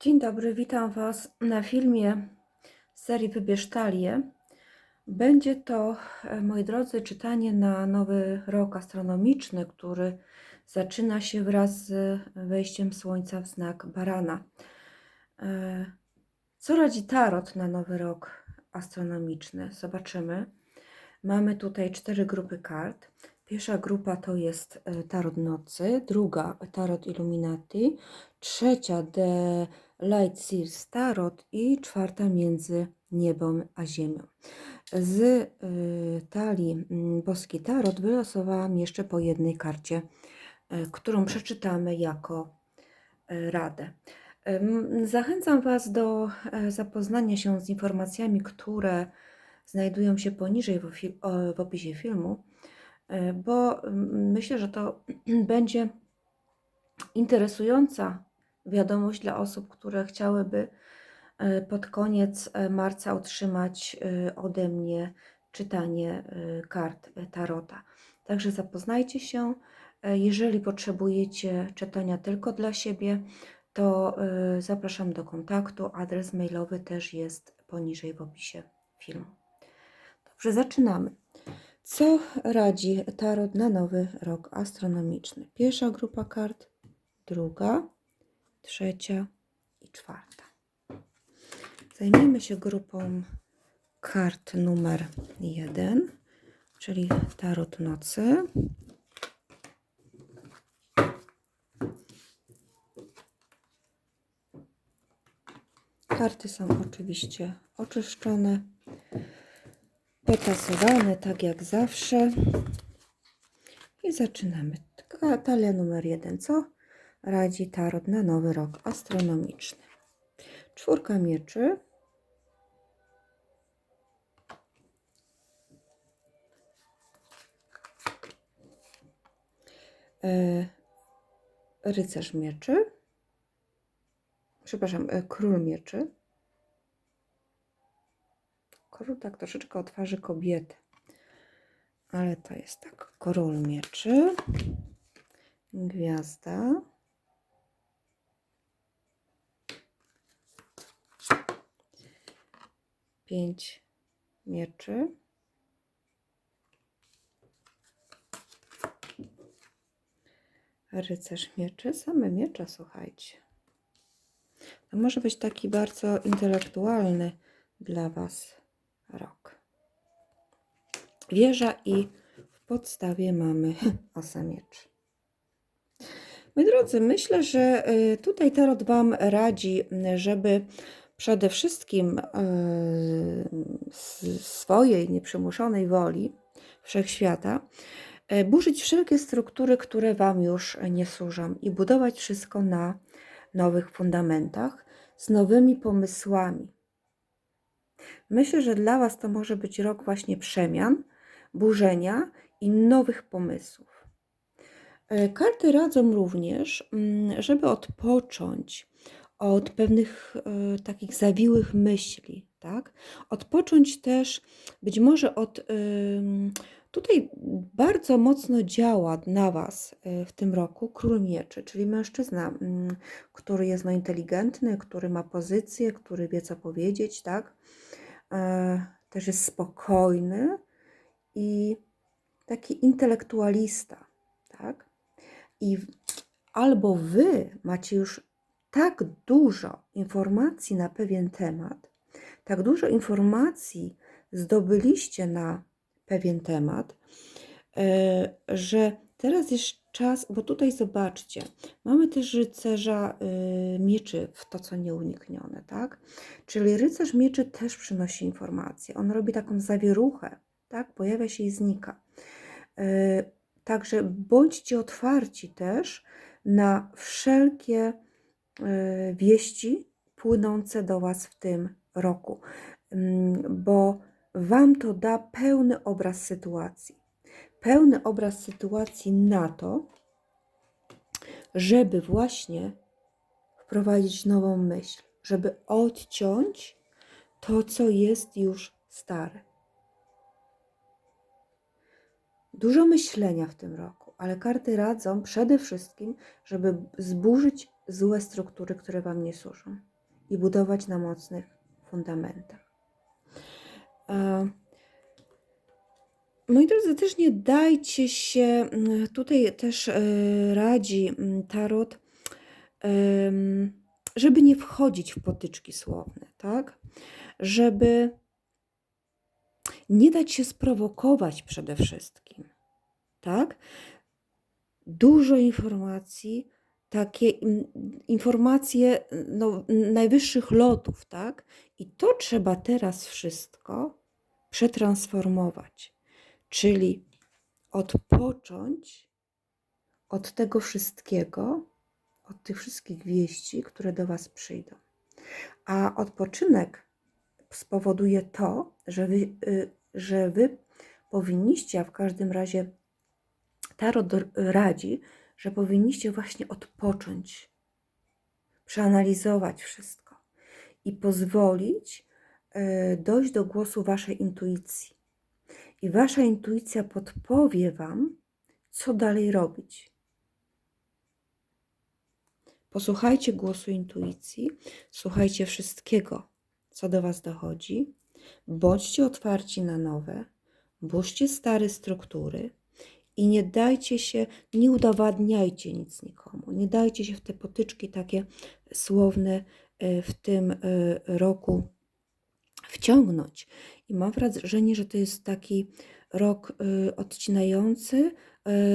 Dzień dobry, witam Was na filmie serii Wybierz Talię. Będzie to, e, moi drodzy, czytanie na nowy rok astronomiczny, który zaczyna się wraz z wejściem Słońca w znak Barana. E, Co radzi Tarot na nowy rok astronomiczny? Zobaczymy. Mamy tutaj cztery grupy kart. Pierwsza grupa to jest e, Tarot Nocy, druga Tarot Illuminati, trzecia The Light Seals Tarot i czwarta Między Niebem a Ziemią. Z y, talii mm, Boski Tarot wylosowałam jeszcze po jednej karcie, y, którą przeczytamy jako y, radę. Zachęcam Was do e, zapoznania się z informacjami, które znajdują się poniżej w opisie filmu, e, bo myślę, że to będzie interesująca wiadomość dla osób, które chciałyby e, pod koniec e, marca otrzymać e, ode mnie czytanie kart Tarota. Także zapoznajcie się. Jeżeli potrzebujecie czytania tylko dla siebie, to zapraszam do kontaktu. Adres mailowy też jest poniżej w opisie filmu. Dobrze, zaczynamy. Co radzi Tarot na nowy rok astronomiczny? Pierwsza grupa kart, druga, trzecia i czwarta. Zajmiemy się grupą kart numer jeden, czyli Tarot Nocy. Karty są oczywiście oczyszczone, potasowane, tak jak zawsze. I zaczynamy. Talia numer jeden. Co radzi Tarot na nowy rok astronomiczny? Czwórka mieczy. E, rycerz mieczy. Przepraszam, e, król mieczy. Król tak troszeczkę o twarzy kobiety. Ale to jest tak. Król mieczy. Gwiazda. Pięć mieczy. Rycerz mieczy. Same miecze, słuchajcie. To może być taki bardzo intelektualny dla Was rok. Wieża i w podstawie mamy osa mieczy. Moi drodzy, myślę, że y, tutaj Tarot Wam radzi, żeby przede wszystkim y, z swojej nieprzymuszonej woli wszechświata y, burzyć wszelkie struktury, które Wam już nie służą i budować wszystko na nowych fundamentach z nowymi pomysłami. Myślę, że dla Was to może być rok właśnie przemian, burzenia i nowych pomysłów. E, Karty radzą również, mm, żeby odpocząć od pewnych e, takich zawiłych myśli, tak? Odpocząć też być może od. Tutaj bardzo mocno działa na Was e, w tym roku król mieczy, czyli mężczyzna, mm, który jest no, inteligentny, który ma pozycję, który wie co powiedzieć, tak? E, Też jest spokojny i taki intelektualista, tak? I albo Wy macie już tak dużo informacji na pewien temat, tak dużo informacji zdobyliście na pewien temat, e, że teraz jest czas, bo tutaj zobaczcie, mamy też rycerza y, mieczy w to, co nieuniknione, tak? Czyli rycerz mieczy też przynosi informacje. On robi taką zawieruchę, tak? Pojawia się i znika. E, Także bądźcie otwarci też na wszelkie e, wieści płynące do Was w tym roku, Mm, bo Wam to da pełny obraz sytuacji. Pełny obraz sytuacji na to, żeby właśnie wprowadzić nową myśl, żeby odciąć to, co jest już stare. Dużo myślenia w tym roku, ale karty radzą przede wszystkim, żeby zburzyć złe struktury, które Wam nie służą i budować na mocnych fundamentach. E, Moi drodzy, też nie dajcie się, mm, tutaj też e, radzi mm, Tarot, żeby nie wchodzić w potyczki słowne, tak? Żeby nie dać się sprowokować przede wszystkim, tak? Dużo informacji, takie in- informacje no, najwyższych lotów, tak? I to trzeba teraz wszystko przetransformować, czyli odpocząć od tego wszystkiego, od tych wszystkich wieści, które do Was przyjdą. A odpoczynek spowoduje to, że wy, y, że wy powinniście, a w każdym razie Tarot radzi, że powinniście właśnie odpocząć, przeanalizować wszystko i pozwolić y, dojść do głosu Waszej intuicji. I Wasza intuicja podpowie Wam, co dalej robić. Posłuchajcie głosu intuicji, słuchajcie wszystkiego, co do Was dochodzi. Bądźcie otwarci na nowe, burzcie stare struktury i nie dajcie się, nie udowadniajcie nic nikomu. Nie dajcie się w te potyczki takie słowne e, w tym e, roku wciągnąć. I mam wrażenie, że to jest taki rok e, odcinający,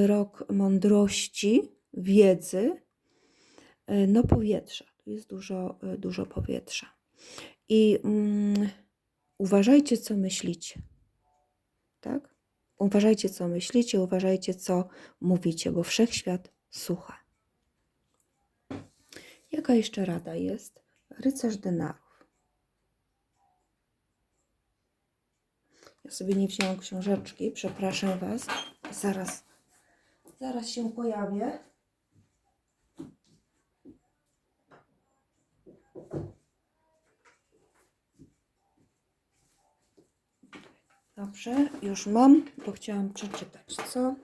rok mądrości, wiedzy, no powietrza. Tu jest dużo, dużo powietrza. I mm, uważajcie, co myślicie. Tak? Uważajcie, co myślicie, uważajcie, co mówicie, bo wszechświat słucha. Jaka jeszcze rada jest? Rycerz denarów. Ja sobie nie wzięłam książeczki, przepraszam Was. Zaraz, zaraz się pojawię. Dobrze, już mam, bo chciałam przeczytać, co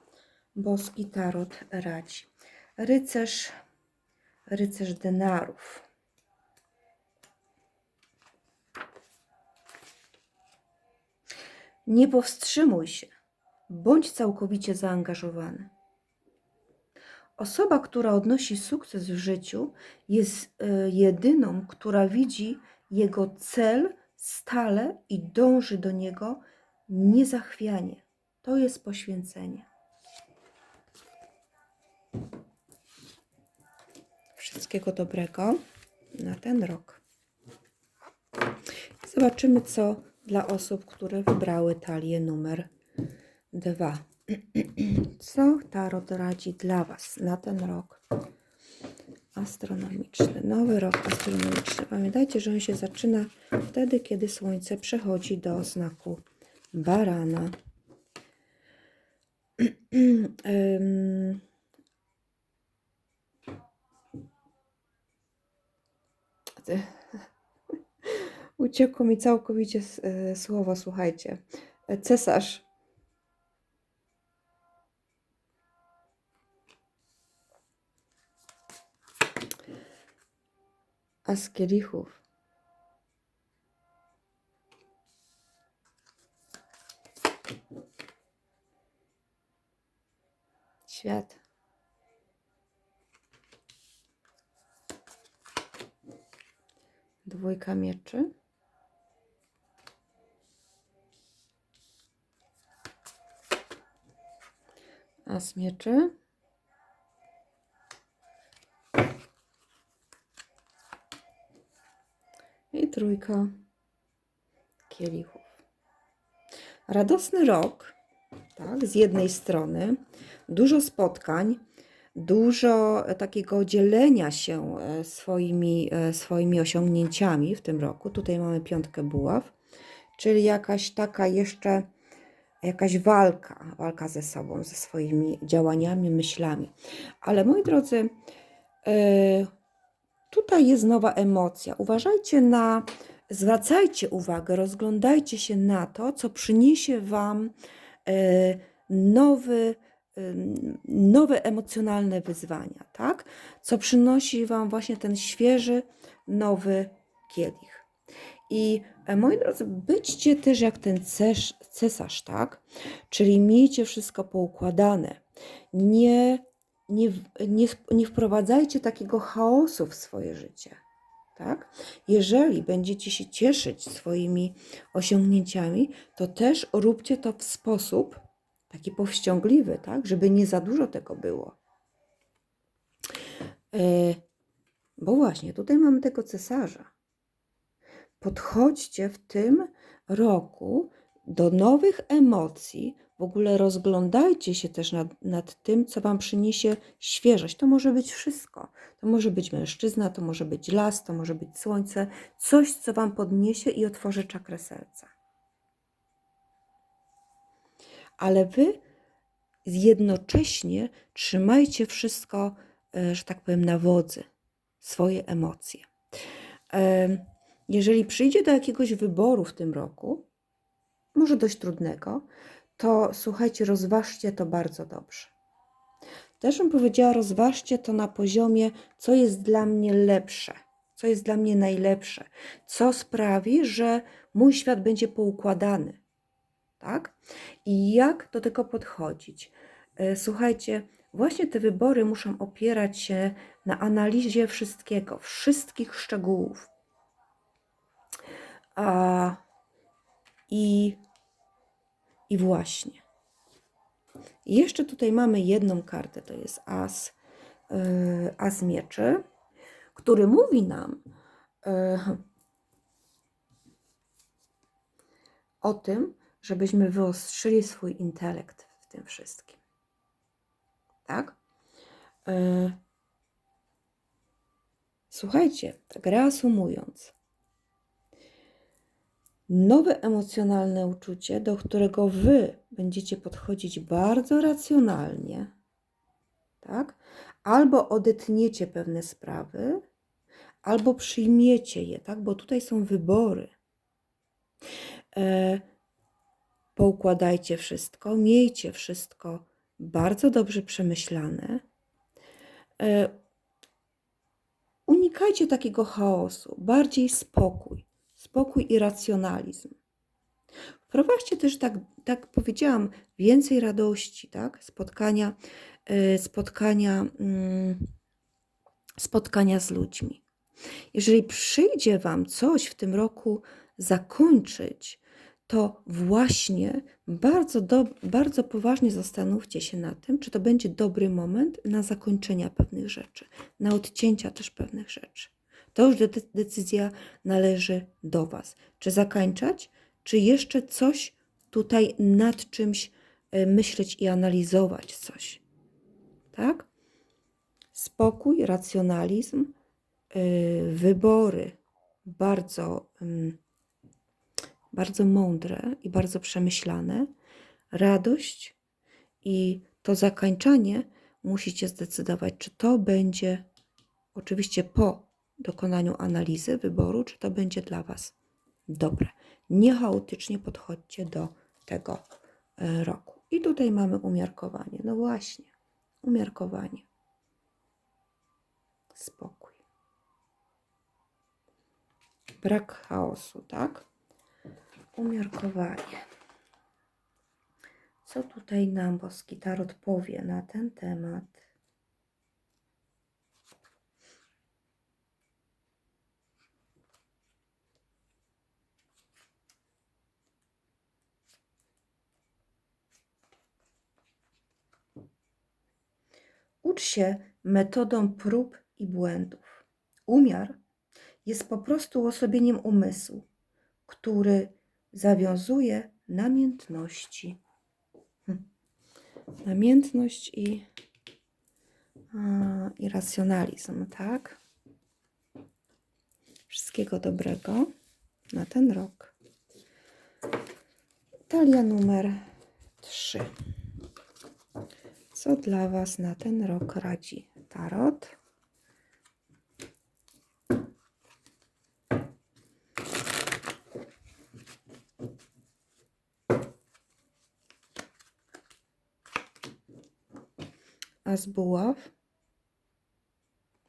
boski tarot radzi. Rycerz, rycerz denarów. Nie powstrzymuj się, bądź całkowicie zaangażowany. Osoba, która odnosi sukces w życiu, jest e, jedyną, która widzi jego cel stale i dąży do niego niezachwianie. To jest poświęcenie. Wszystkiego dobrego na ten rok. Zobaczymy, co dla osób, które wybrały talię numer dwa. Co Tarot radzi dla Was na ten rok astronomiczny? Nowy rok astronomiczny. Pamiętajcie, że on się zaczyna wtedy, kiedy Słońce przechodzi do znaku barana. Uciekło mi całkowicie e, słowo, słuchajcie. E, Cesarz. A Świat. Dwójka mieczy. As mieczy. I trójka kielichów. Radosny rok, tak, z jednej strony, dużo spotkań, dużo e, takiego dzielenia się e, swoimi, e, swoimi osiągnięciami w tym roku. Tutaj mamy piątkę buław, czyli jakaś taka jeszcze jakaś walka, walka ze sobą, ze swoimi działaniami, myślami. Ale moi drodzy, tutaj jest nowa emocja. Uważajcie na, zwracajcie uwagę, rozglądajcie się na to, co przyniesie Wam nowy, nowe emocjonalne wyzwania, tak? Co przynosi Wam właśnie ten świeży, nowy kielich. I e, moi drodzy, byćcie też jak ten cesarz, tak? Czyli miejcie wszystko poukładane. Nie, nie, nie, nie wprowadzajcie takiego chaosu w swoje życie. Tak? Jeżeli będziecie się cieszyć swoimi osiągnięciami, to też róbcie to w sposób taki powściągliwy, tak? Żeby nie za dużo tego było. E, bo właśnie tutaj mamy tego cesarza. Podchodźcie w tym roku do nowych emocji. W ogóle rozglądajcie się też nad, nad tym, co Wam przyniesie świeżość. To może być wszystko. To może być mężczyzna, to może być las, to może być słońce. Coś, co Wam podniesie i otworzy czakrę serca. Ale Wy jednocześnie trzymajcie wszystko, e, że tak powiem, na wodzy, swoje emocje. Em, Jeżeli przyjdzie do jakiegoś wyboru w tym roku, może dość trudnego, to słuchajcie, rozważcie to bardzo dobrze. Też bym powiedziała, rozważcie to na poziomie, co jest dla mnie lepsze, co jest dla mnie najlepsze, co sprawi, że mój świat będzie poukładany. Tak? I jak do tego podchodzić? E, Słuchajcie, właśnie te wybory muszą opierać się na analizie wszystkiego, wszystkich szczegółów. A, i, I właśnie. Jeszcze tutaj mamy jedną kartę, to jest As, yy, As Mieczy, który mówi nam yy, o tym, żebyśmy wyostrzyli swój intelekt w tym wszystkim. Tak? Yy, słuchajcie, tak reasumując, nowe emocjonalne uczucie, do którego wy będziecie podchodzić bardzo racjonalnie, tak? Albo odetniecie pewne sprawy, albo przyjmiecie je, tak? Bo tutaj są wybory. E, poukładajcie wszystko, miejcie wszystko bardzo dobrze przemyślane. E, unikajcie takiego chaosu, bardziej spokój spokój i racjonalizm. Wprowadźcie też, tak, tak powiedziałam, więcej radości, tak? Spotkania, y, spotkania, mm, spotkania z ludźmi. Jeżeli przyjdzie Wam coś w tym roku zakończyć, to właśnie bardzo, do, bardzo poważnie zastanówcie się nad tym, czy to będzie dobry moment na zakończenia pewnych rzeczy, na odcięcia też pewnych rzeczy. To już de- decyzja należy do Was. Czy zakańczać, czy jeszcze coś tutaj nad czymś e, myśleć i analizować coś. Tak? Spokój, racjonalizm, yy, wybory bardzo, ym, bardzo mądre i bardzo przemyślane, radość i to zakańczanie musicie zdecydować, czy to będzie oczywiście po dokonaniu analizy wyboru, czy to będzie dla Was dobre. Nie chaotycznie podchodźcie do tego e, roku. I tutaj mamy umiarkowanie. No właśnie, umiarkowanie. Spokój. Brak chaosu, tak? Umiarkowanie. Co tutaj nam boski tarot powie na ten temat? Ucz się metodą prób i błędów. Umiar jest po prostu uosobieniem umysłu, który zawiązuje namiętności. Hm. Namiętność i, a, i racjonalizm, tak? Wszystkiego dobrego na ten rok. Talia numer 3. Co dla Was na ten rok radzi Tarot? As buław.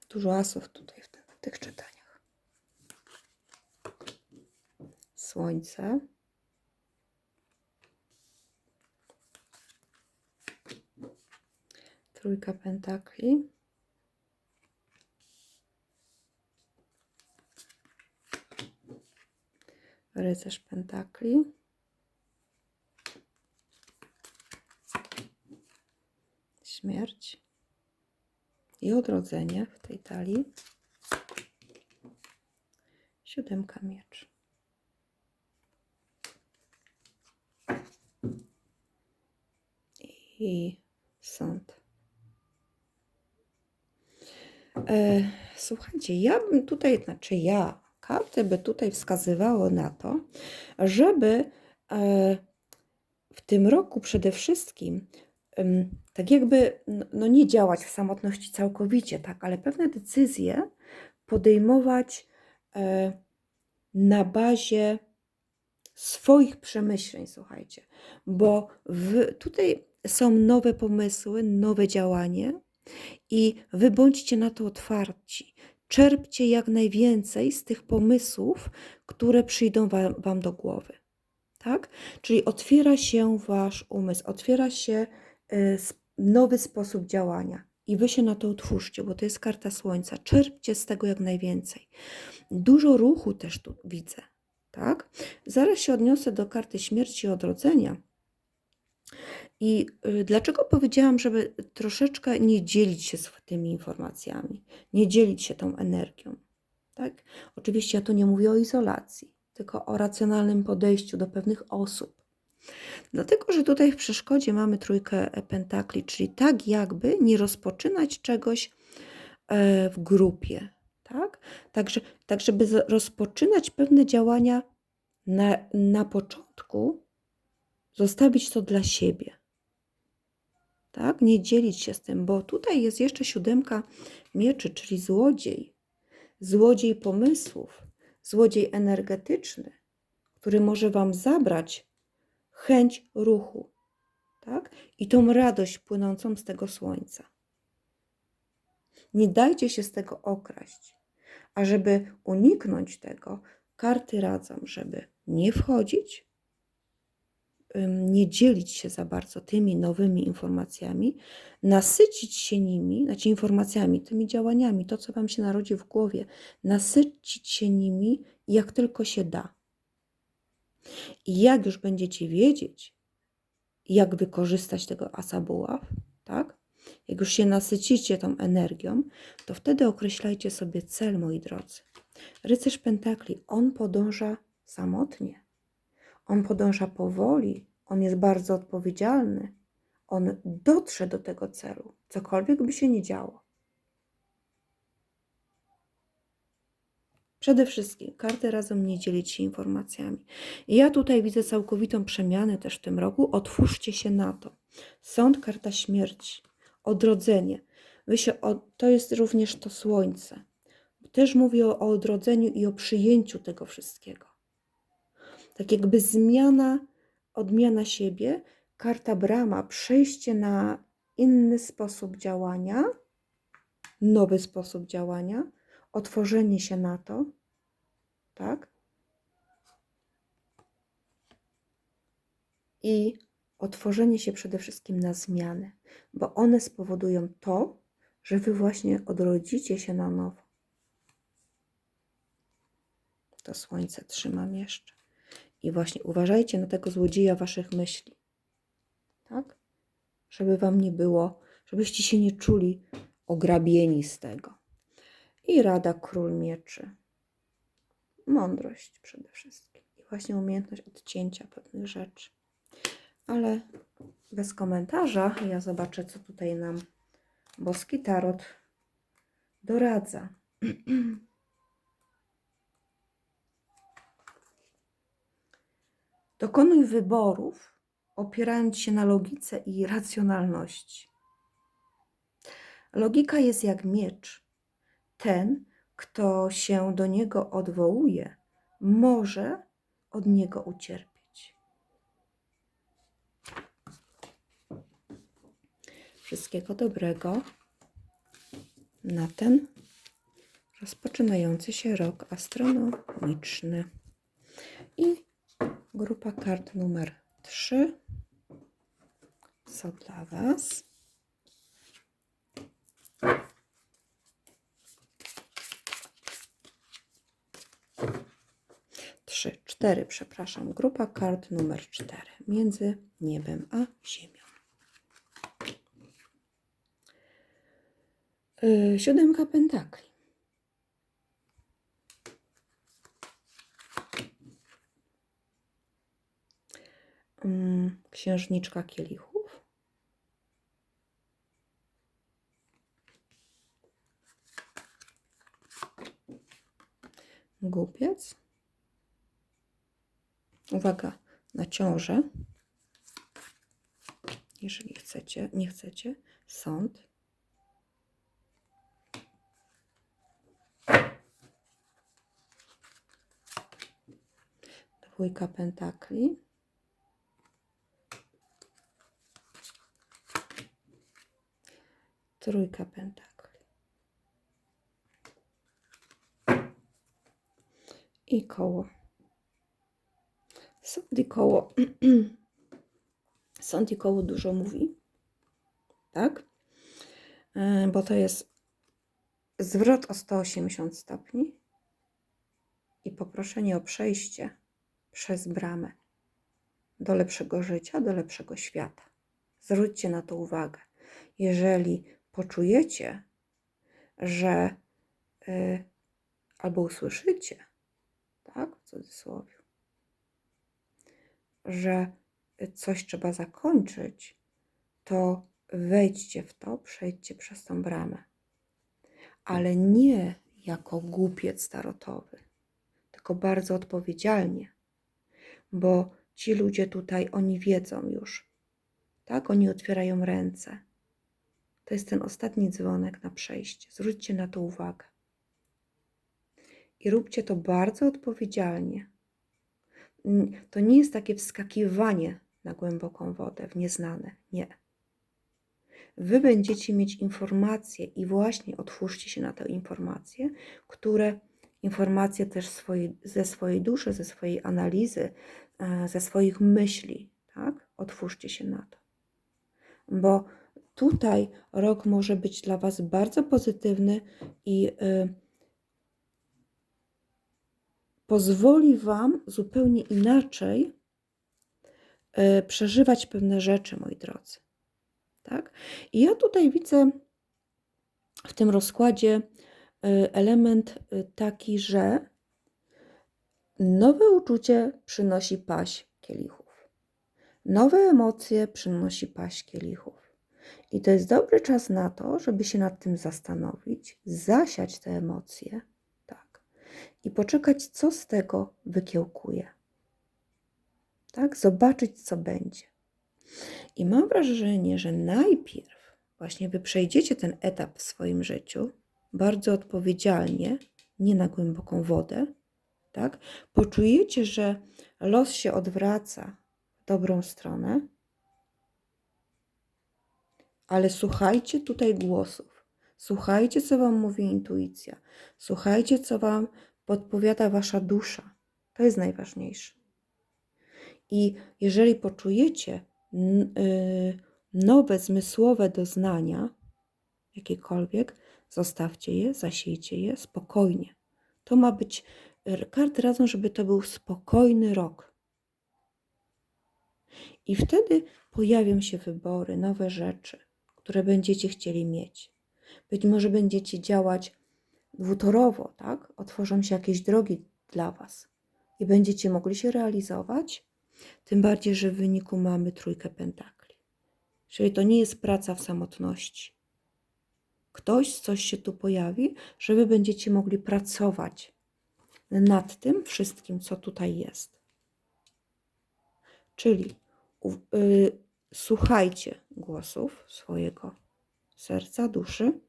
Dużo asów tutaj w, tym, w tych czytaniach. Słońce. Trójka pentakli. Rycerz pentakli. Śmierć i odrodzenie w tej talii. Siódemka miecz. I sąd. E, słuchajcie, ja bym tutaj, znaczy ja, karty by tutaj wskazywało na to, żeby e, w tym roku przede wszystkim tak jakby no, nie działać w samotności całkowicie, tak, ale pewne decyzje podejmować e, na bazie swoich przemyśleń, słuchajcie, bo w, tutaj są nowe pomysły, nowe działanie i wy bądźcie na to otwarci. Czerpcie jak najwięcej z tych pomysłów, które przyjdą wam, wam do głowy. Tak? Czyli otwiera się wasz umysł, otwiera się nowy sposób działania. I wy się na to otwórzcie, bo to jest karta słońca. Czerpcie z tego jak najwięcej. Dużo ruchu też tu widzę. Tak? Zaraz się odniosę do karty śmierci i odrodzenia. I y, dlaczego powiedziałam, żeby troszeczkę nie dzielić się z tymi informacjami, nie dzielić się tą energią? Tak? Oczywiście ja tu nie mówię o izolacji, tylko o racjonalnym podejściu do pewnych osób. Dlatego, że tutaj w przeszkodzie mamy trójkę pentakli, czyli tak jakby nie rozpoczynać czegoś e, w grupie. Tak? Także, tak żeby rozpoczynać pewne działania na, na początku, zostawić to dla siebie. Tak? Nie dzielić się z tym, bo tutaj jest jeszcze siódemka mieczy, czyli złodziej. Złodziej pomysłów, złodziej energetyczny, który może Wam zabrać chęć ruchu, tak? I tą radość płynącą z tego słońca. Nie dajcie się z tego okraść. A żeby uniknąć tego, karty radzą, żeby nie wchodzić, nie dzielić się za bardzo tymi nowymi informacjami, nasycić się nimi, znaczy informacjami, tymi działaniami, to co Wam się narodzi w głowie, nasycić się nimi jak tylko się da. I jak już będziecie wiedzieć, jak wykorzystać tego asa buław, tak? Jak już się nasycicie tą energią, to wtedy określajcie sobie cel, moi drodzy. Rycerz Pentakli, on podąża samotnie. On podąża powoli, on jest bardzo odpowiedzialny. On dotrze do tego celu, cokolwiek by się nie działo. Przede wszystkim karty razem nie dzielić się informacjami. I ja tutaj widzę całkowitą przemianę też w tym roku. Otwórzcie się na to. Sąd, karta śmierci, odrodzenie. Wy się, o, to jest również to słońce. Też mówię o, o odrodzeniu i o przyjęciu tego wszystkiego. Tak jakby zmiana, odmiana siebie, karta brama, przejście na inny sposób działania, nowy sposób działania, otworzenie się na to, tak? I otworzenie się przede wszystkim na zmiany, bo one spowodują to, że wy właśnie odrodzicie się na nowo. To słońce trzymam jeszcze. I właśnie uważajcie na tego złodzieja waszych myśli. Tak? Żeby wam nie było, żebyście się nie czuli ograbieni z tego. I rada król mieczy. Mądrość przede wszystkim. I właśnie umiejętność odcięcia pewnych rzeczy. Ale bez komentarza ja zobaczę, co tutaj nam boski tarot doradza. Dokonuj wyborów, opierając się na logice i racjonalności. Logika jest jak miecz. Ten, kto się do niego odwołuje, może od niego ucierpieć. Wszystkiego dobrego na ten rozpoczynający się rok astronomiczny. I grupa kart numer 3. Co dla Was? Trzy, cztery, przepraszam. Grupa kart numer cztery. Między niebem a ziemią. Yy, siódemka pentakli. Mm, Księżniczka kielichów. Głupiec. Uwaga na ciążę. Jeżeli chcecie, nie chcecie. Sąd. Dwójka pentakli. Trójka pentakli. I koło. I koło. I koło dużo mówi. Tak? E, Bo to jest zwrot o 180 stopni i poproszenie o przejście przez bramę do lepszego życia, do lepszego świata. Zwróćcie na to uwagę. Jeżeli poczujecie, że y, albo usłyszycie, tak, w cudzysłowie, że coś trzeba zakończyć, to wejdźcie w to, przejdźcie przez tą bramę. Ale nie jako głupiec tarotowy, tylko bardzo odpowiedzialnie, bo ci ludzie tutaj, oni wiedzą już, tak? Oni otwierają ręce. To jest ten ostatni dzwonek na przejście. Zwróćcie na to uwagę. I róbcie to bardzo odpowiedzialnie. To nie jest takie wskakiwanie na głęboką wodę, w nieznane. Nie. Wy będziecie mieć informacje i właśnie otwórzcie się na te informacje, które informacje też swojej, ze swojej duszy, ze swojej analizy, e, ze swoich myśli, tak? Otwórzcie się na to. Bo tutaj rok może być dla Was bardzo pozytywny i y, pozwoli Wam zupełnie inaczej y, przeżywać pewne rzeczy, moi drodzy. Tak? I ja tutaj widzę w tym rozkładzie y, element y, taki, że nowe uczucie przynosi paść kielichów. Nowe emocje przynosi paść kielichów. I to jest dobry czas na to, żeby się nad tym zastanowić, zasiać te emocje, i poczekać, co z tego wykiełkuje. Tak, zobaczyć, co będzie. I mam wrażenie, że najpierw właśnie wy przejdziecie ten etap w swoim życiu bardzo odpowiedzialnie, nie na głęboką wodę, tak? Poczujecie, że los się odwraca w dobrą stronę, ale słuchajcie tutaj głosów. Słuchajcie, co Wam mówi intuicja. Słuchajcie, co Wam podpowiada Wasza dusza. To jest najważniejsze. I jeżeli poczujecie y, nowe zmysłowe doznania, jakiekolwiek, zostawcie je, zasiejcie je spokojnie. To ma być, r- karty radzą, żeby to był spokojny rok. I wtedy pojawią się wybory, nowe rzeczy, które będziecie chcieli mieć. Być może będziecie działać dwutorowo, tak? Otworzą się jakieś drogi dla Was i będziecie mogli się realizować. Tym bardziej, że w wyniku mamy trójkę pentakli. Czyli to nie jest praca w samotności. Ktoś, coś się tu pojawi, że Wy będziecie mogli pracować nad tym wszystkim, co tutaj jest. Czyli u- y, słuchajcie głosów swojego serca, duszy,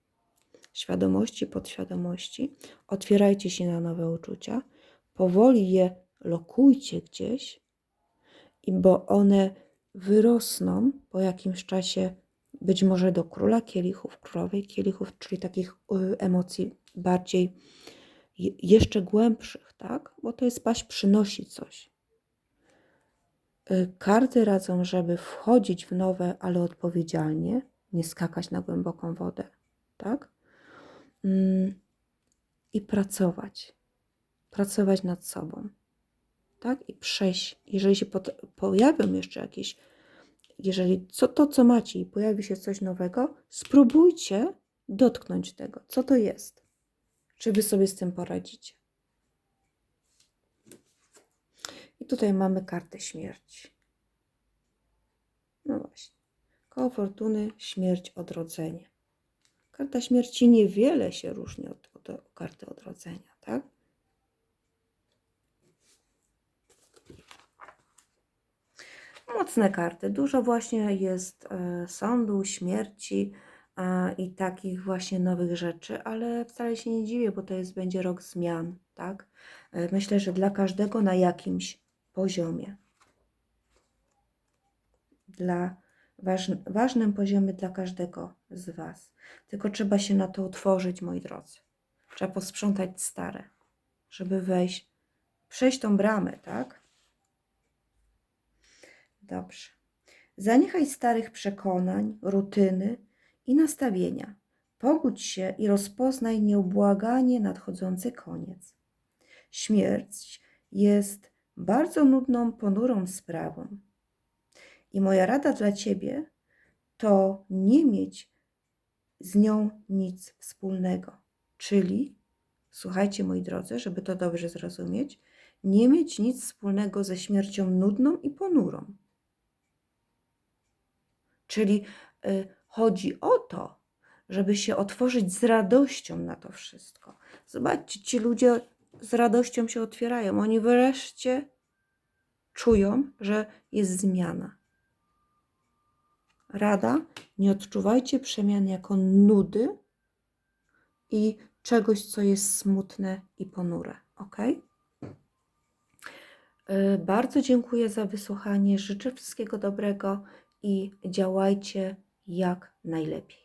świadomości, podświadomości. Otwierajcie się na nowe uczucia. Powoli je lokujcie gdzieś, i bo one wyrosną po jakimś czasie być może do króla kielichów, królowej kielichów, czyli takich y, emocji bardziej je- jeszcze głębszych, tak? Bo to jest paść przynosi coś. Y, Karty radzą, żeby wchodzić w nowe, ale odpowiedzialnie, nie skakać na głęboką wodę, tak? Mm, I pracować. Pracować nad sobą, tak? I przejść, jeżeli się pojawią jeszcze jakieś, jeżeli co to, co macie i pojawi się coś nowego, spróbujcie dotknąć tego, co to jest. Czy wy sobie z tym poradzicie? I tutaj mamy kartę śmierci. No właśnie. Koło fortuny, śmierć, odrodzenie. Karta śmierci niewiele się różni od, od karty odrodzenia, tak? Mocne karty. Dużo właśnie jest e, sądu, śmierci e, i takich właśnie nowych rzeczy, ale wcale się nie dziwię, bo to jest będzie rok zmian, tak? E, myślę, że dla każdego na jakimś poziomie. Dla waż, ważnym poziomie dla każdego z Was. Tylko trzeba się na to otworzyć, moi drodzy. Trzeba posprzątać stare, żeby wejść, przejść tą bramę, tak? Dobrze. Zaniechaj starych przekonań, rutyny i nastawienia. Pogódź się i rozpoznaj nieubłaganie nadchodzący koniec. Śmierć jest bardzo nudną, ponurą sprawą. I moja rada dla ciebie to nie mieć z nią nic wspólnego. Czyli, słuchajcie moi drodzy, żeby to dobrze zrozumieć, nie mieć nic wspólnego ze śmiercią nudną i ponurą. Czyli y, chodzi o to, żeby się otworzyć z radością na to wszystko. Zobaczcie, ci ludzie z radością się otwierają. Oni wreszcie czują, że jest zmiana. Rada, nie odczuwajcie przemian jako nudy i czegoś, co jest smutne i ponure. Ok? Y, Bardzo dziękuję za wysłuchanie. Życzę wszystkiego dobrego i działajcie jak najlepiej.